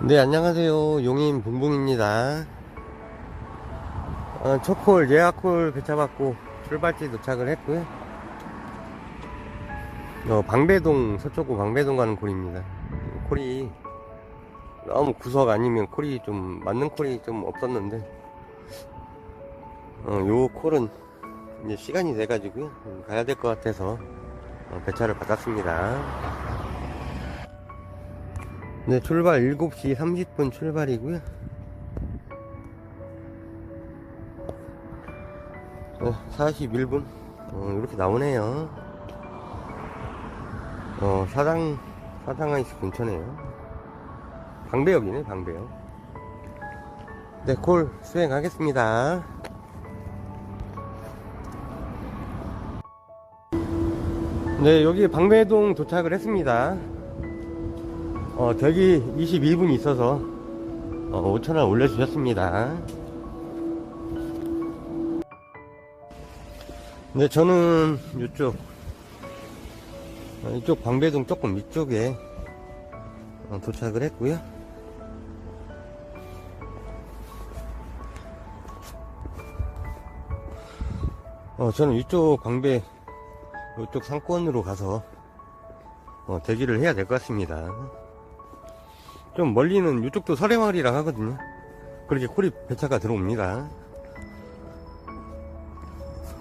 네, 안녕하세요. 용인 붕붕입니다. 어, 첫콜 예약콜 배차받고 출발지 도착을 했고요. 어, 방배동, 서초구 방배동 가는 콜입니다. 콜이 너무 구석 아니면 콜이 좀, 맞는 콜이 좀 없었는데, 어, 요 콜은 이제 시간이 돼가지고요. 음, 가야 될 것 같아서 어, 배차를 받았습니다. 네, 출발 7시 30분 출발이고요. 네, 41분. 어, 이렇게 나오네요. 어, 사당, 사당아이스 근처네요. 방배역이네, 방배역. 네, 콜 수행하겠습니다. 네, 여기 방배동 도착을 했습니다. 어, 대기 22분 있어서 어, 5천원 올려주셨습니다. 네, 저는 이쪽 어, 이쪽 방배동 조금 위쪽에 어, 도착을 했고요. 어, 저는 이쪽 방배 이쪽 상권으로 가서 어, 대기를 해야 될 것 같습니다. 좀 멀리는 이쪽도 설해마을이라 하거든요. 그렇게 코리 배차가 들어옵니다.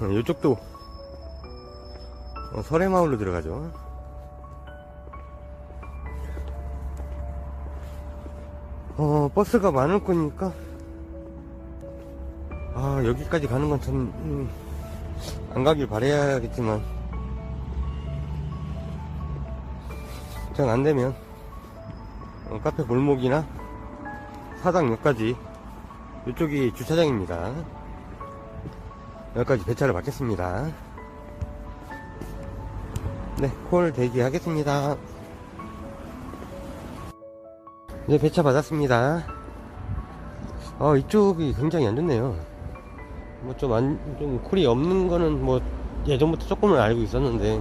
어, 이쪽도 어, 설해마을로 들어가죠. 어, 버스가 많을 거니까 아 여기까지 가는 건참 음, 안 가길 바래야겠지만 전 안되면 어, 카페 골목이나 사당 역까지 이쪽이 주차장입니다. 여기까지 배차를 받겠습니다. 네콜 대기하겠습니다. 네 배차 받았습니다. 어 이쪽이 굉장히 안 좋네요. 뭐좀 안 좀 콜이 없는 거는 뭐 예전부터 조금은 알고 있었는데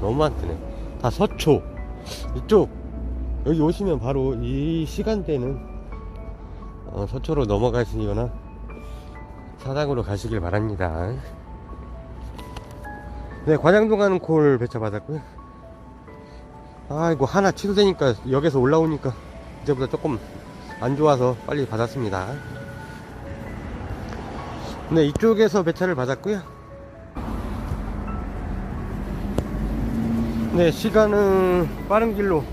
너무 안 뜨네. 다 서초. 이쪽 여기 오시면 바로 이 시간대는 어, 서초로 넘어가시거나 사당으로 가시길 바랍니다. 네, 가는 콜 배차 받았고요. 아이고, 하나 취소되니까 역에서 올라오니까 이제보다 조금 안 좋아서 빨리 받았습니다. 네, 이쪽에서 배차를 받았고요. 네, 시간은 빠른 길로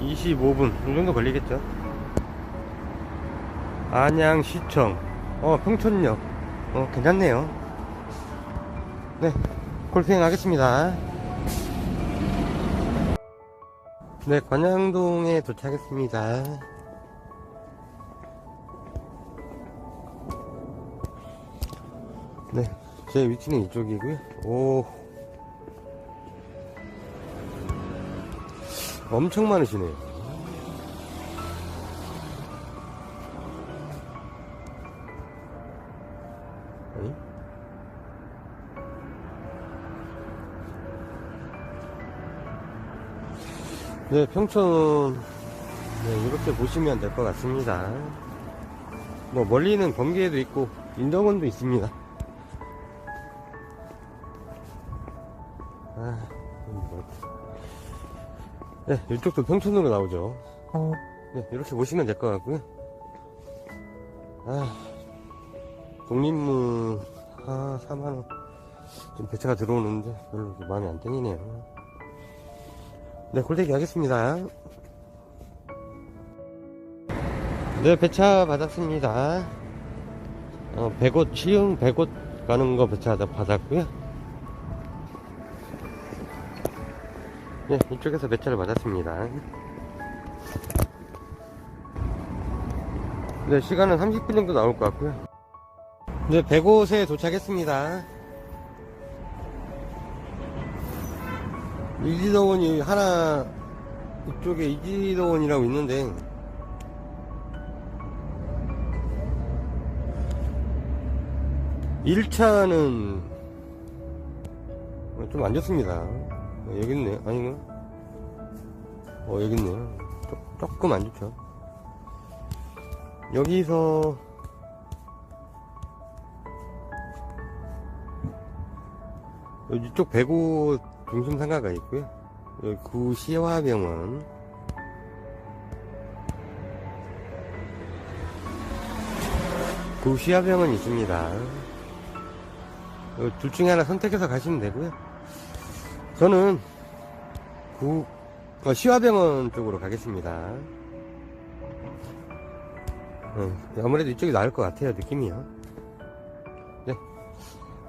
25분 이 정도 걸리겠죠. 안양시청, 어, 평촌역, 어, 괜찮네요. 네, 콜 수행하겠습니다. 네, 관양동에 도착했습니다. 네, 제 위치는 이쪽이고요. 오, 엄청 많으시네요. 네, 평촌, 네, 이렇게 보시면 될 것 같습니다. 뭐, 멀리는 번개도 있고, 인덕원도 있습니다. 네, 이쪽도 평촌으로 나오죠. 네, 이렇게 보시면 될 것 같고요. 아, 독립무, 아, 4만원. 좀 배차가 들어오는데, 별로 마음에 안 땡기네요. 네, 골대기 하겠습니다. 네, 배차 받았습니다. 어, 100옷, 치흥 100옷 가는 거 배차 받았고요. 네, 이쪽에서 배차를 받았습니다. 네, 시간은 30분 정도 나올 것 같고요. 네, 100옷에 도착했습니다. 이지도원이 하나, 이쪽에 이지도원이라고 있는데, 일차는 좀 안 좋습니다. 어, 여기 있네. 아닌가? 어, 여기 있네요. 조, 조금 안 좋죠. 여기서 이쪽 배구 중심 상가가 있고요. 여기 구시화병원 구시화병원 있습니다. 둘 중에 하나 선택해서 가시면 되고요. 저는 구 어, 시화병원 쪽으로 가겠습니다. 어, 아무래도 이쪽이 나을 것 같아요, 느낌이요. 네,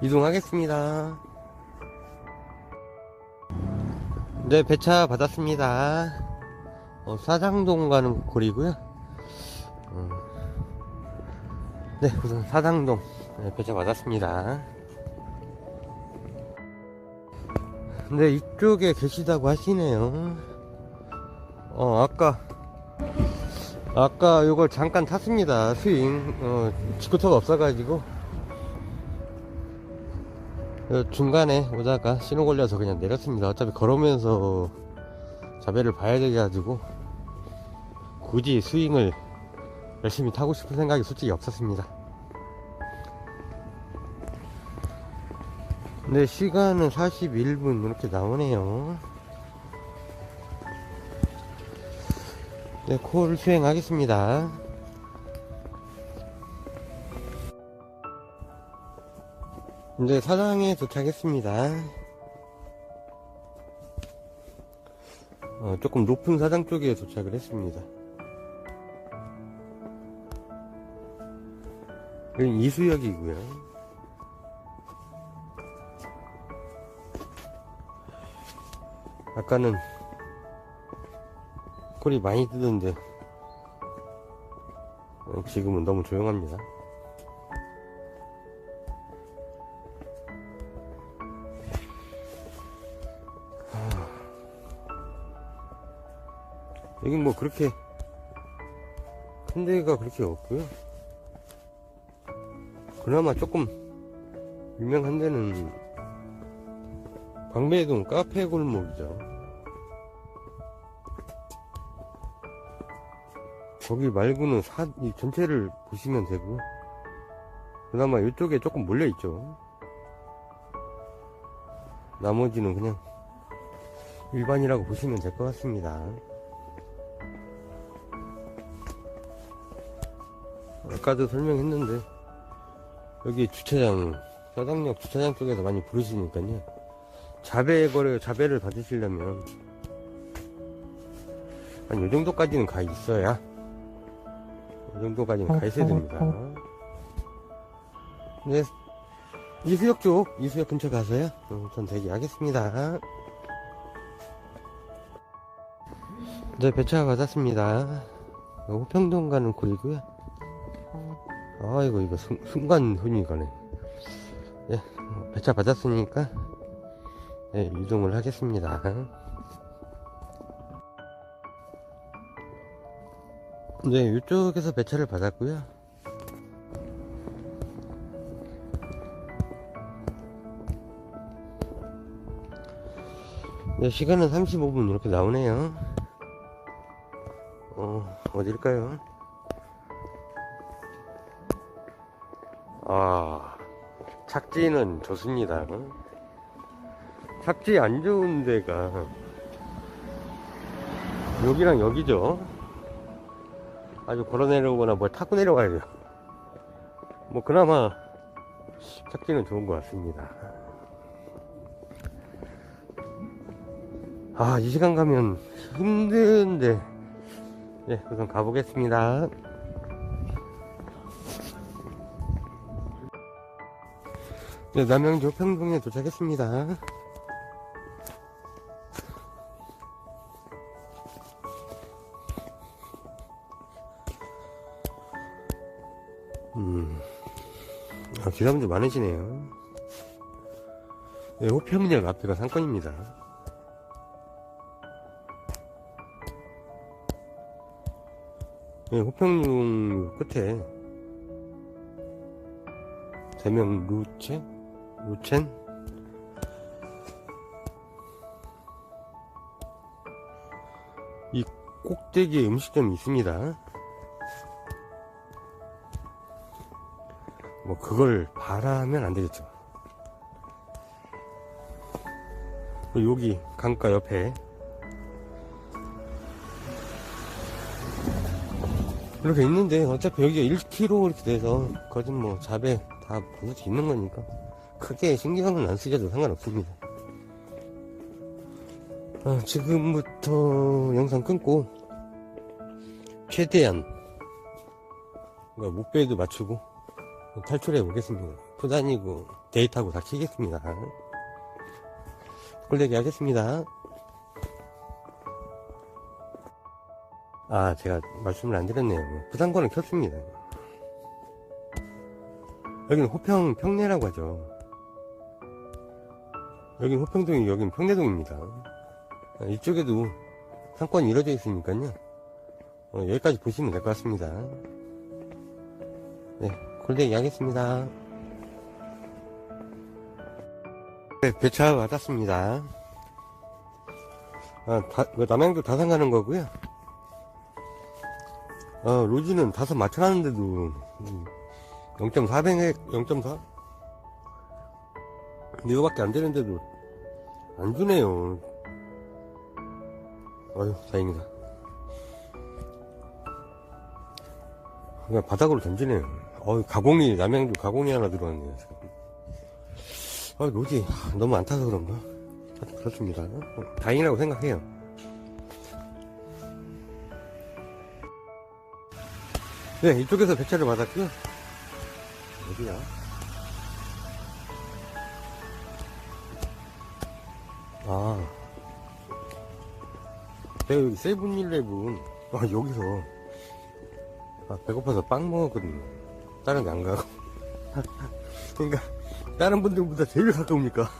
이동하겠습니다. 네, 배차 받았습니다. 어, 사장동 가는 거리고요. 어, 네, 우선 사장동 네, 배차 받았습니다. 네, 이쪽에 계시다고 하시네요. 어, 아까, 아까 요걸 잠깐 탔습니다. 스윙. 어, 스쿠터가 없어가지고. 어, 중간에 오다가 신호 걸려서 그냥 내렸습니다. 어차피 걸으면서 자배를 봐야 돼가지고. 굳이 스윙을 열심히 타고 싶은 생각이 솔직히 없었습니다. 네, 시간은 41분 이렇게 나오네요. 네, 콜 수행하겠습니다. 네, 사장에 도착했습니다. 어, 조금 높은 사장 쪽에 도착을 했습니다. 이수역이고요. 아까는 콜이 많이 뜨던데 어, 지금은 너무 조용합니다. 하... 여긴 뭐 그렇게 큰 데가 그렇게 없고요. 그나마 조금 유명한 데는 광배동 카페 골목이죠. 거기 말고는 사, 이 전체를 보시면 되고, 그나마 이쪽에 조금 몰려있죠. 나머지는 그냥 일반이라고 보시면 될 것 같습니다. 아까도 설명했는데, 여기 주차장, 사당역 주차장 쪽에서 많이 부르시니까요. 자배 거래, 자배를 받으시려면, 한 요 정도까지는 가 있어야, 이 정도까지는 가 있어야 됩니다. 네, 이수역 쪽, 이수역 근처 가서요. 어, 전 대기하겠습니다. 네, 배차 받았습니다. 호평동 가는 거리고요. 아이고, 이거 순, 순간 흔히 가네. 네, 배차 받았으니까, 네, 이동을 하겠습니다. 네, 이쪽에서 배차를 받았고요. 네, 시간은 35분 이렇게 나오네요. 어, 어딜까요? 아, 착지는 좋습니다. 착지 안 좋은 데가 여기랑 여기죠. 아주 걸어 내려오거나 뭘 타고 내려가야 돼요. 뭐 그나마 착지는 좋은 것 같습니다. 아, 이 시간 가면 힘든데. 네, 우선 가보겠습니다. 네, 남양주 평동에 도착했습니다. 기사분들 많으시네요. 네, 호평역 앞에가 상권입니다. 네, 호평역 끝에 대명 루체? 루첸? 이 꼭대기에 음식점이 있습니다. 뭐 그걸 바라면 안 되겠죠. 여기 강가 옆에 이렇게 있는데 어차피 여기가 1km 이렇게 돼서 거진 뭐 잡에 다볼수 있는 거니까 크게 신경은 안 쓰셔도 상관없습니다. 아, 지금부터 영상 끊고 최대한 그러니까 목표에도 맞추고 탈출해 보겠습니다. 푸다니고 데이트하고 다 키겠습니다. 꿀대기 하겠습니다. 아, 제가 말씀을 안 드렸네요. 부산권을 켰습니다. 여기는 호평, 평내라고 하죠. 여긴 호평동이, 여긴 평내동입니다. 아, 이쪽에도 상권이 이루어져 있으니까요. 어, 여기까지 보시면 될 것 같습니다. 네, 콜대기 하겠습니다. 네, 배차 받았습니다. 아, 다, 그 남양주 다산 가는 거고요. 어, 로지는 다섯 맞춰놨는데도, 음, 0.400, 0.4? 이거밖에 안 되는데도, 안 주네요. 어휴, 다행이다. 그냥 바닥으로 던지네요. 어휴, 가공이, 남양주 가공이 하나 들어왔네요. 아, 로지, 하, 너무 안 타서 그런가? 그렇습니다. 어, 다행이라고 생각해요. 네, 이쪽에서 배차를 받았고요. 어디야? 아. 내가 여기 세븐일레븐, 아, 여기서, 아, 배고파서 빵 먹었거든요. 다른 데안 가고. 그러니까, 다른 분들보다 제일 가까우니까.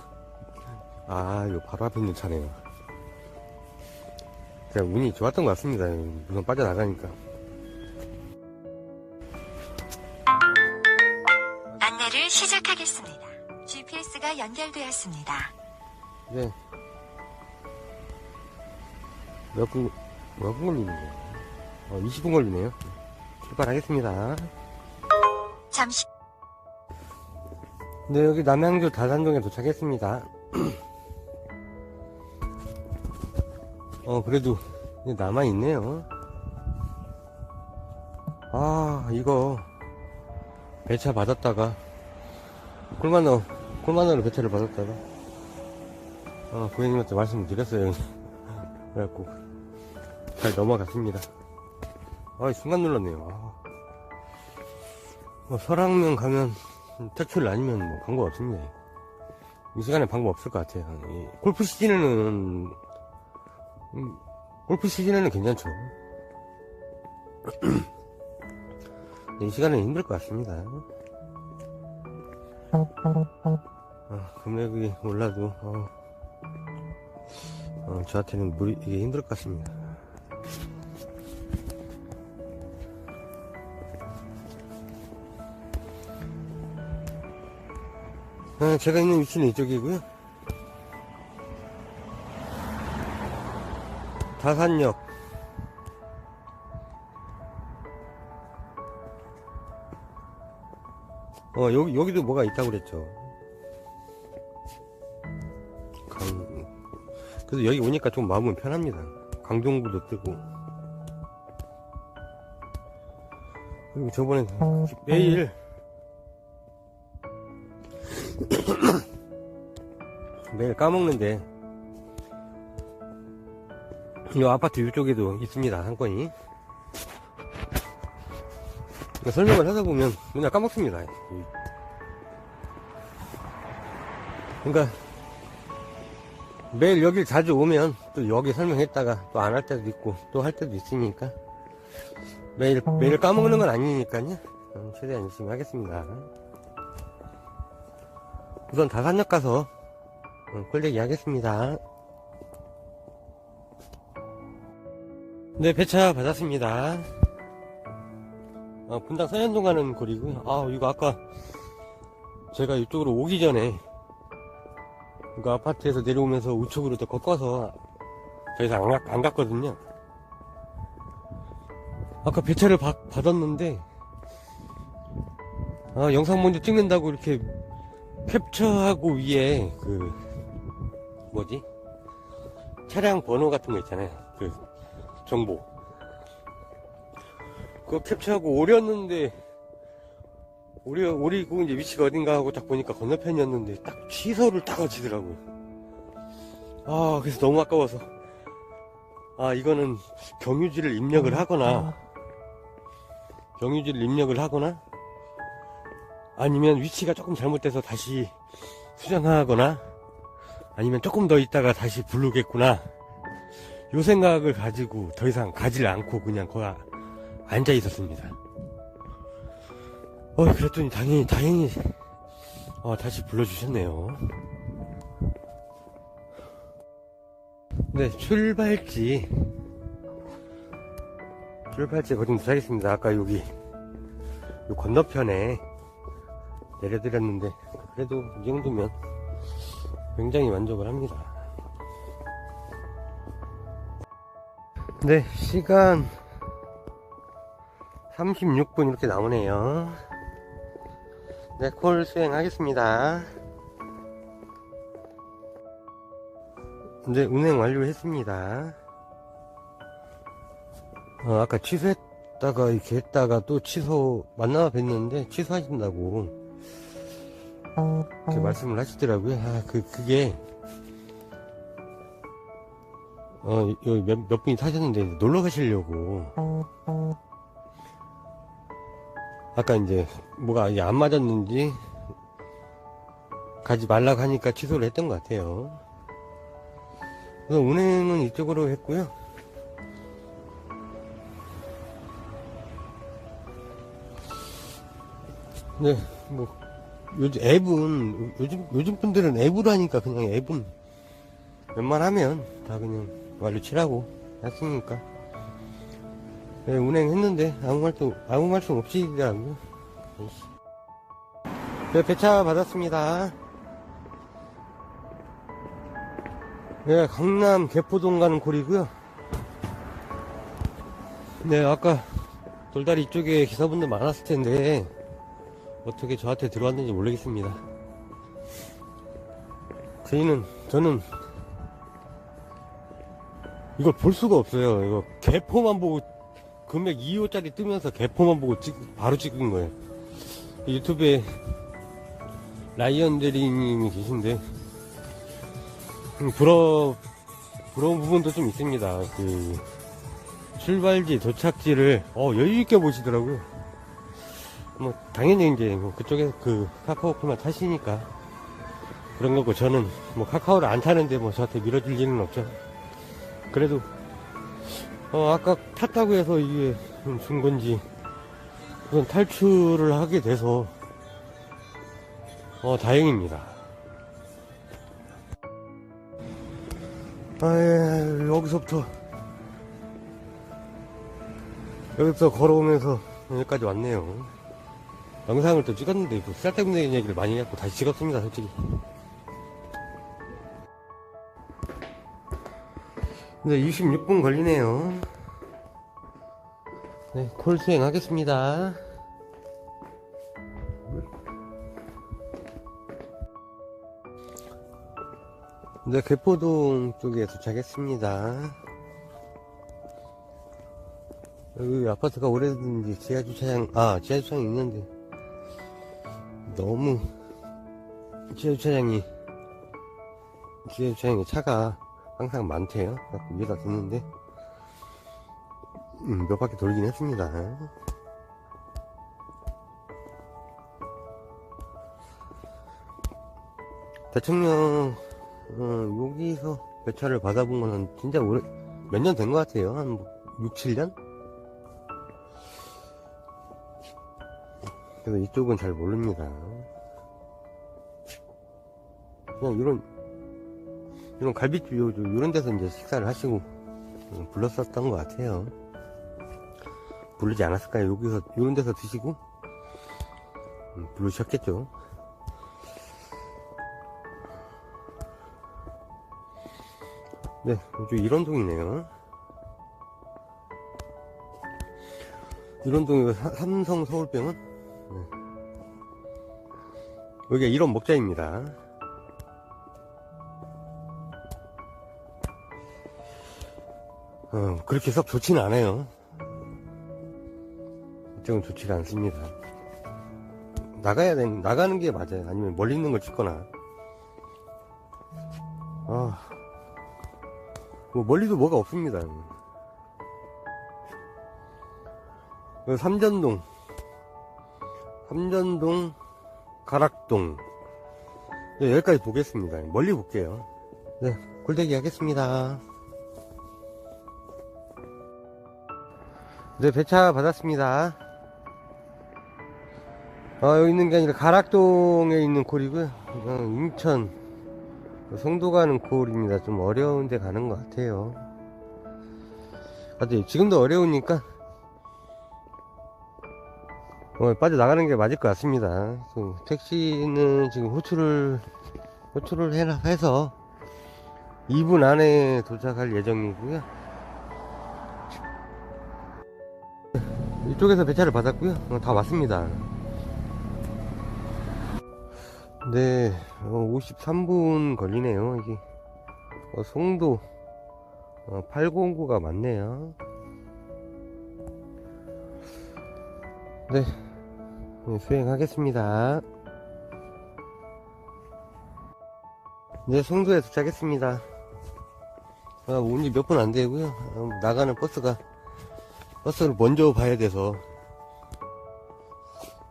아, 이거 바로 앞에 있는 차네요. 제가 운이 좋았던 것 같습니다. 우선 빠져나가니까. 안내를 시작하겠습니다. GPS가 연결되었습니다. 네. 몇 분, 몇분 걸리는 거야? 어, 20분 걸리네요. 출발하겠습니다. 잠시 네, 여기 남양주 다산동에 도착했습니다. 어, 그래도 남아있네요. 아, 이거 배차 받았다가 꿀만어, 꿀만어로 배차를 받았다가 어, 고객님한테 말씀을 드렸어요. 그래갖고 잘 넘어갔습니다. 아, 순간 눌렀네요. 아. 뭐 설악면 가면 퇴출 아니면 뭐 방법 없습니다. 이 시간에 방법 없을 것 같아요. 이 골프 시즌에는 음, 골프 시즌에는 괜찮죠. 이 시간은 힘들 것 같습니다. 어, 금액이 올라도 어, 어, 저한테는 무리 이게 힘들 것 같습니다. 아, 제가 있는 위치는 이쪽이고요. 다산역. 어, 여기, 여기도 뭐가 있다고 그랬죠. 강, 그래서 여기 오니까 좀 마음은 편합니다. 강동구도 뜨고. 그리고 저번에 매일 매일 까먹는데. 이 아파트 이쪽에도 있습니다 한 건이. 그러니까 설명을 하다 보면 맨날 까먹습니다. 그러니까 매일 여길 자주 오면 또 여기 설명했다가 또 안 할 때도 있고 또 할 때도 있으니까 매일 매일 까먹는 건 아니니까요. 음, 최대한 열심히 하겠습니다. 우선 다산역 가서 어, 꼴대기 하겠습니다. 네, 배차 받았습니다. 어, 분당 서현동 가는 거리고요. 아, 이거 아까 제가 이쪽으로 오기 전에 이거 아파트에서 내려오면서 우측으로 더 꺾어서 더 이상 안, 갔- 안 갔거든요. 아까 배차를 받, 받았는데 아, 영상 먼저 찍는다고 이렇게 캡처하고 위에 그 뭐지? 차량 번호 같은 거 있잖아요. 그 정보. 그거 캡처하고 오렸는데 오려 오리고 이제 위치가 어딘가 하고 딱 보니까 건너편이었는데 딱 취소를 딱 하시더라고요. 아 그래서 너무 아까워서. 아 이거는 경유지를 입력을 하거나 경유지를 입력을 하거나 아니면 위치가 조금 잘못돼서 다시 수정하거나 아니면 조금 더 있다가 다시 부르겠구나. 요 생각을 가지고 더 이상 가지를 않고 그냥 거기 앉아 있었습니다. 어 그랬더니 당연히 다행히 어, 다시 불러주셨네요. 네 출발지. 출발지 거좀 도착했습니다. 아까 여기 요 건너편에 내려드렸는데 그래도 이 정도면 굉장히 만족을 합니다. 네, 시간 36분 이렇게 나오네요. 네, 콜 수행하겠습니다. 네, 운행 완료했습니다. 어, 아까 취소했다가 이렇게 했다가 또 취소 만나 뵀는데 취소하신다고 이렇게 말씀을 하시더라고요. 아, 그, 그게, 어, 여기 몇, 몇 분이 타셨는데 놀러 가시려고. 아까 이제 뭐가 이제 안 맞았는지 가지 말라고 하니까 취소를 했던 것 같아요. 그래서 운행은 이쪽으로 했고요. 네, 뭐, 요즘 앱은 요즘 요즘 분들은 앱으로 하니까 그냥 앱은 웬만하면 다 그냥 완료 치라고 했으니까 네, 운행했는데 아무 말도 아무 말씀 없이더라고요. 네, 배차 받았습니다. 네, 강남 개포동 가는 콜이고요. 네, 아까 돌다리 이쪽에 기사분들 많았을 텐데 어떻게 저한테 들어왔는지 모르겠습니다. 저희는, 저는, 이걸 볼 수가 없어요. 이거 개포만 보고, 금액 2호짜리 뜨면서 개포만 보고 찍, 바로 찍은 거예요. 유튜브에 라이언 대리님이 계신데, 음, 부러, 부러운 부분도 좀 있습니다. 그, 출발지, 도착지를, 어, 여유있게 보시더라고요. 뭐 당연히 이제 뭐 그쪽에서 그 카카오플만 타시니까 그런 거고 저는 뭐 카카오를 안 타는데 뭐 저한테 밀어줄 일은 없죠. 그래도 어 아까 탔다고 해서 이게 준 건지 우선 탈출을 하게 돼서 어 다행입니다. 아 예, 여기서부터 여기서 걸어오면서 여기까지 왔네요. 영상을 또 찍었는데 뭐 쓸데없는 얘기를 많이 해갖고 다시 찍었습니다 솔직히. 네 26분 걸리네요. 네 콜 수행하겠습니다. 네 개포동 쪽에 도착했습니다. 여기 아파트가 오래된지 지하 주차장 아 지하 주차장이 있는데 너무 주차장이 주차장에 차가 항상 많대요. 그래서 위에다 듣는데 음, 몇 바퀴 돌긴 했습니다. 대통령 어, 여기서 배차를 받아본 거는 진짜 오래 몇 년 된 것 같아요. 한 6, 7년? 그래서 이쪽은 잘 모릅니다. 그냥 이런, 이런 갈비집, 이런 데서 이제 식사를 하시고 음, 불렀었던 것 같아요. 부르지 않았을까요? 여기서, 이런 데서 드시고, 음, 부르셨겠죠. 네, 이쪽 이런 동이네요. 이런 동이 삼성 서울병원? 네. 여기가 이런 목자입니다. 어, 그렇게 썩 좋지는 않아요. 이쪽은 좋지가 않습니다. 나가야 되 나가는 게 맞아요. 아니면 멀리 있는 걸 찍거나. 아, 뭐 멀리도 뭐가 없습니다. 그 삼전동, 삼전동, 가락동. 네, 여기까지 보겠습니다. 멀리 볼게요. 네, 굴대기 하겠습니다. 네, 배차 받았습니다. 어, 여기 있는 게 아니라 가락동에 있는 콜이고요. 어, 인천, 송도 가는 콜입니다. 좀 어려운 데 가는 것 같아요. 하여튼 지금도 어려우니까 어, 빠져나가는 게 맞을 것 같습니다. 그 택시는 지금 호출을, 호출을 해- 해서 2분 안에 도착할 예정이고요. 이쪽에서 배차를 받았고요. 어, 다 왔습니다. 네, 53분 걸리네요. 이게 어, 송도 809가 맞네요. 네, 네, 수행하겠습니다. 네, 송도에 도착했습니다. 아, 온지 몇 분 안 되고요. 어, 나가는 버스가 버스를 먼저 봐야 돼서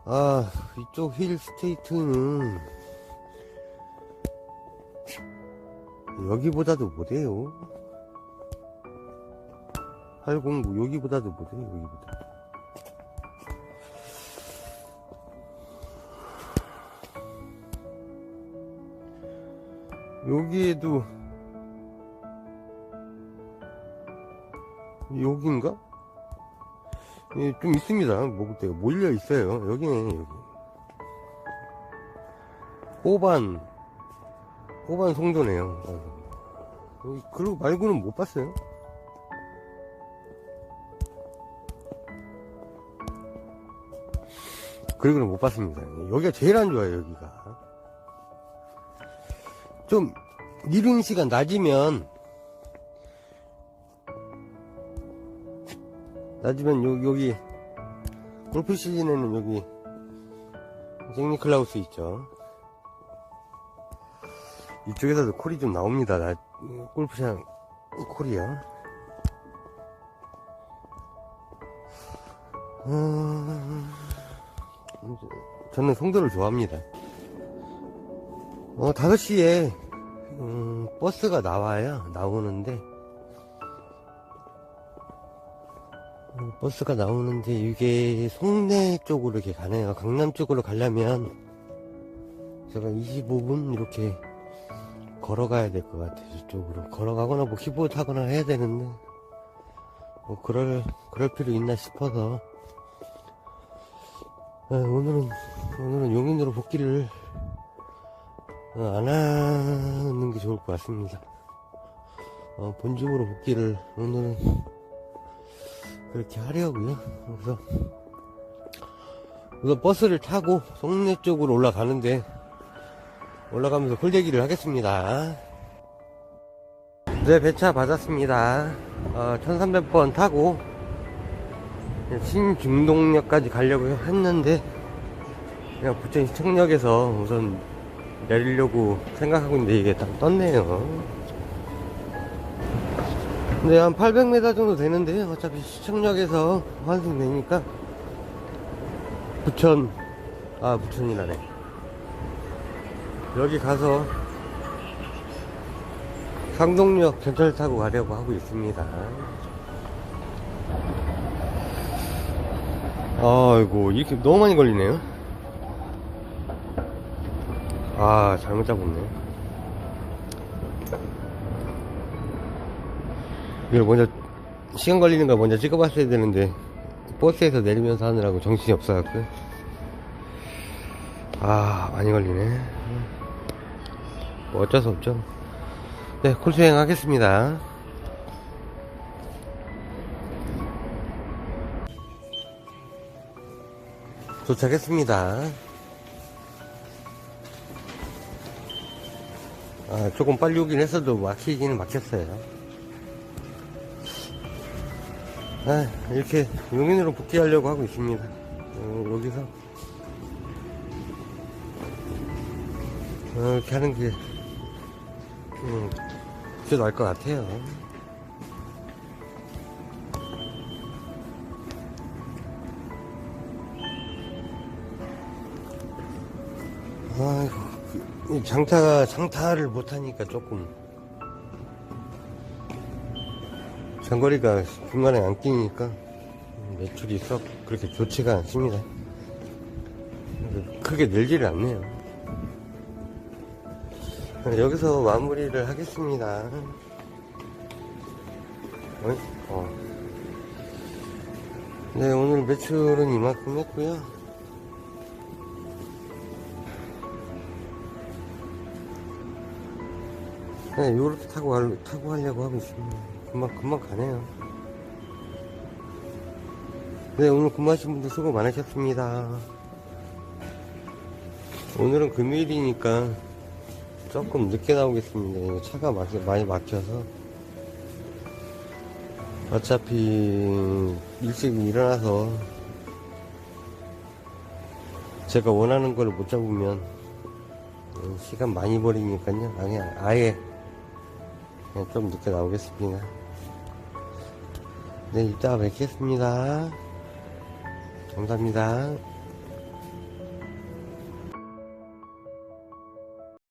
아 이쪽 힐 스테이트는 여기보다도 못해요 809 여기보다도 못해요 여기보다 여기에도 여긴가? 예, 좀 있습니다. 때가 몰려 있어요. 여기네, 여기. 호반, 호반 송도네요. 어. 여기 그리고 말고는 못 봤어요. 그리고는 못 봤습니다. 여기가 제일 안 좋아요, 여기가. 좀, 이른 시간 낮이면, 낮이면 요, 여기 골프 시즌에는 여기 잭니클라우스 있죠. 이쪽에서도 콜이 좀 나옵니다. 나, 골프장 콜이요. 음, 저는 송도를 좋아합니다 어 5시에 음, 버스가 나와요 나오는데 음, 버스가 나오는데 이게 송내 쪽으로 이렇게 가네요. 강남 쪽으로 가려면 제가 25분 이렇게 걸어가야 될 것 같아요. 저쪽으로 걸어가거나 뭐 키보드 타거나 해야 되는데 뭐 그럴 그럴 필요 있나 싶어서 아, 오늘은 오늘은 용인으로 복귀를 어, 안 하는 게 좋을 것 같습니다. 어, 본집으로 복귀를 오늘은 그렇게 하려고요. 그래서 우선 버스를 타고 송내 쪽으로 올라가는데 올라가면서 홀대기를 하겠습니다. 네, 배차 받았습니다. 어, 1300번 타고 신중동역까지 가려고 했는데 그냥 부천 시청역에서 우선 내리려고 생각하고 있는데 이게 딱 떴네요. 네, 한 800m 정도 되는데 어차피 시청역에서 환승 되니까 부천 아 부천이라네. 여기 가서 상동역 전철 타고 가려고 하고 있습니다. 아이고 이렇게 너무 많이 걸리네요 아 잘못 잡았네. 이걸 먼저 시간 걸리는 거 먼저 찍어봤어야 되는데 버스에서 내리면서 하느라고 정신이 없어갖고. 아 많이 걸리네. 뭐 어쩔 수 없죠. 네 콜 수행 하겠습니다. 도착했습니다 아, 조금 빨리 오긴 했어도 막히기는 막혔어요. 아, 이렇게 용인으로 복귀하려고 하고 있습니다. 어, 여기서 어, 이렇게 하는 게 음, 더 나을 것 같아요. 아이고, 장타, 장타를 못하니까 조금. 장거리가 중간에 안 끼니까 매출이 썩 그렇게 좋지가 않습니다. 크게 늘지를 않네요. 여기서 마무리를 하겠습니다. 어이? 어. 네, 오늘 매출은 이만큼 했고요. 네, 요렇게 타고, 할, 타고 하려고 하고 있습니다. 금방, 금방 가네요. 네, 오늘 근무하신 분들 수고 많으셨습니다. 오늘은 금요일이니까 조금 늦게 나오겠습니다. 차가 막, 많이 막혀서. 어차피 일찍 일어나서 제가 원하는 걸 못 잡으면 음, 시간 많이 버리니까요. 그냥 아예 그냥 좀 늦게 나오겠습니다. 네, 이따가 뵙겠습니다. 감사합니다.